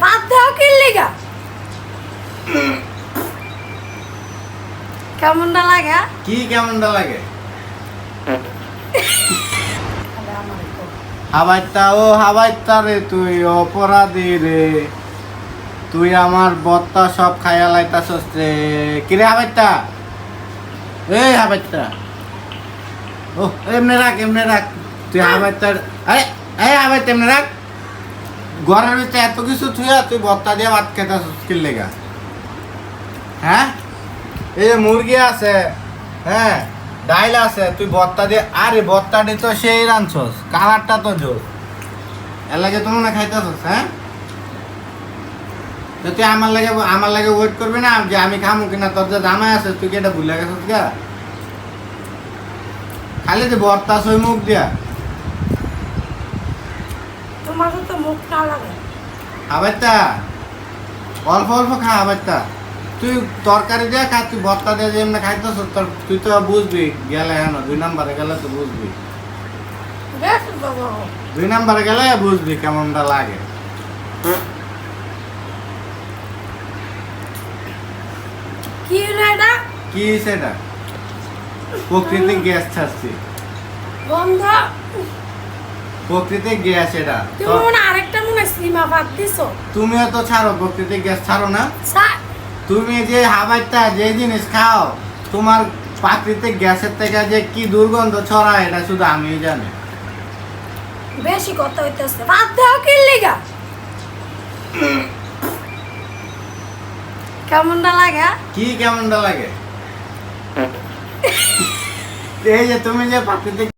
ভাত দেও কি লিগা। কেমনটা লাগে কি কেমনটা লাগে? হাবাইতা, ও হাবাইতা রে তুই, অপরাধী রে। তুই আমার বত্তা সব খাইয়া লাইতাছস রে। কিরে হাবাইতা? এই হাবাইতা। ও এমনি রাখ এমনি রাখ। তুই হাবাইতার আরে, এই হাবাইতা, এমনি রাখ। ঘরের ভিতরে এত কিছু থুইয়া তুই বত্তা দিয়ে ভাত খেতাছস কি লেগা? হ্যাঁ? এই যে মুরগি আছে হ্যাঁ ডাইল আছে, তুই বত্তা দিয়ে, আরে বত্তাটি তো সেই রাঁধছস, কালারটা তো জোর। এর লাগে তুমি না খাইতেছস হ্যাঁ? তো তুই আমার লাগে আমার লাগে ওয়েট করবি না, যে আমি খামু কিনা, তোর যে জামাই আছে, তুই কি এটা ভুলে গেছিস গা? খালি যে বর্তা সই মুখ দিয়া। তোমার তো মুখ না লাগে। আবাইতা অল্প অল্প খা আবাইতা তুই তরকারি দিয়ে খা তুই ভর্তা দিয়ে যেমনি খাইতেছ তোর তুই তো বুঝবি গেলে হ্যাঁ দুই নাম্বারে গেলে তো বুঝবি। দুই নাম্বারে গেলে বুঝবি কেমনটা লাগে। কি এটা? কি সেটা প্রকৃতিক গ্যাস ছাড়ছি। বন্ধ। প্রকৃতিক গ্যাস এটা। তুমি মনে আরেকটা মনে হয় সীমা ভাত দিছো? তুমিও তো ছাড়ো প্রকৃতিক গ্যাস ছাড়ো না। তুমি যে হাবাইটা যে জিনিস খাও তোমার প্রাকৃতিক গ্যাসের থেকে যে কি দুর্গন্ধ ছড়ায় এটা শুধু আমি জানি। বেশি কথা হইতেছে। ভাত দেও কি লিগা। কেমনটা লাগে কি কেমনটা লাগে? এই যে তুমি যে প্রাকৃতিক